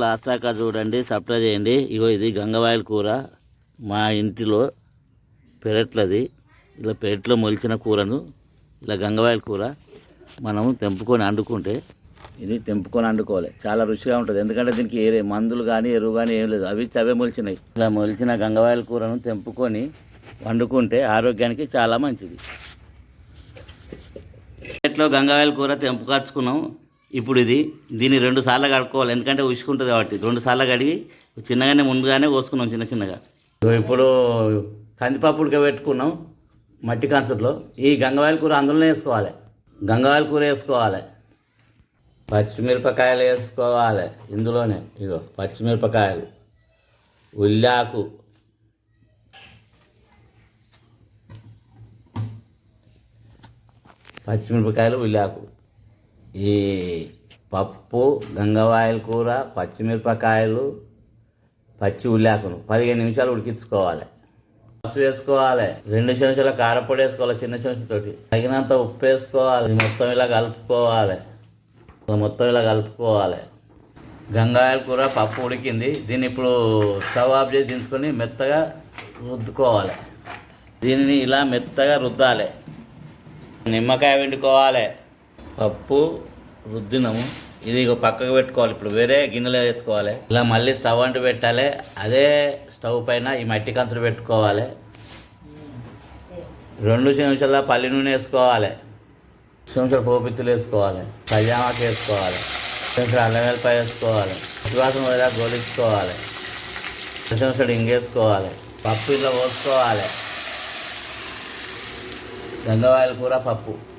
Last దాకా చూడండి supply చేయండి. ఇగో ఇది గంగవాయల కూర. మా ఇంటిలో పెరట్లది. ఇలా పెరట్లో మొలిచిన కూరను ఇలా గంగవాయల కూర మనము తెంపుకొని వండుకుంటే ఇది తెంపుకొని వండుకోవాలి చాలా రుచిగా ఉంటుంది. ఎందుకంటే దీనికి ఏ మందులు కానీ ఎరువు కానీ ఏం లేదు. అవి చవే మొలిచినాయి. ఇలా మొలిచిన గంగవాయల కూరను తెంపుకొని వండుకుంటే ఆరోగ్యానికి చాలా మంచిది. పెరట్లో గంగవాయల కూర తెంపుకొచ్చుకున్నాం ఇప్పుడు ఇది దీన్ని రెండు సార్లు కడుక్కోవాలి. ఎందుకంటే ఉసుకుంటుంది కాబట్టి. రెండు సార్లు కడిగి చిన్నగానే ముందుగానే కోసుకున్నాం చిన్న చిన్నగా. ఇగో ఇప్పుడు కందిపప్పు ఉడకబెట్టుకున్నాం మట్టి కంచట్లో ఈ గంగవాయల కూర అందులోనే వేసుకోవాలి. గంగవాయల కూర వేసుకోవాలి. పచ్చిమిరపకాయలు వేసుకోవాలి ఇందులోనే. ఇగో పచ్చిమిరపకాయలు ఉల్లాకు పచ్చిమిరపకాయలు ఉల్లాకు ఈ పప్పు గంగవాయల కూర పచ్చిమిరపకాయలు పచ్చి ఉల్లాకును పదిహేను నిమిషాలు ఉడికించుకోవాలి. పసుపు వేసుకోవాలి. రెండు చెంచాల కారపొడి వేసుకోవాలి చిన్న చెంచాతోటి తగినంత ఉప్పు వేసుకోవాలి. మొత్తం ఇలా కలుపుకోవాలి. మొత్తం ఇలా కలుపుకోవాలి. గంగాయల కూర పప్పు ఉడికింది. దీన్ని ఇప్పుడు స్టవ్ ఆఫ్ చేసి దించుకొని మెత్తగా రుద్దుకోవాలి. దీనిని ఇలా మెత్తగా రుద్దాలి. నిమ్మకాయ వండుకోవాలి పప్పు రుద్దినము. ఇది ఇక పక్కకు పెట్టుకోవాలి ఇప్పుడు. వేరే గిన్నెలో వేసుకోవాలి. ఇలా మళ్ళీ స్టవ్ అంటూ పెట్టాలి. అదే స్టవ్ పైన ఈ మట్టి కంచులు పెట్టుకోవాలి. రెండు చెంచాల పల్లి నూనె వేసుకోవాలి. చెంచాల పోపిత్తులు వేసుకోవాలి. పజామాకు వేసుకోవాలి. చెంచాల అల్లం వెల్లిపాయ వేసుకోవాలి. విశ్వాసం వేలా గోలించుకోవాలి. చెంచాడు ఇంగేసుకోవాలి పప్పు ఇలా పోసుకోవాలి. గంగవాయల కూర పప్పు.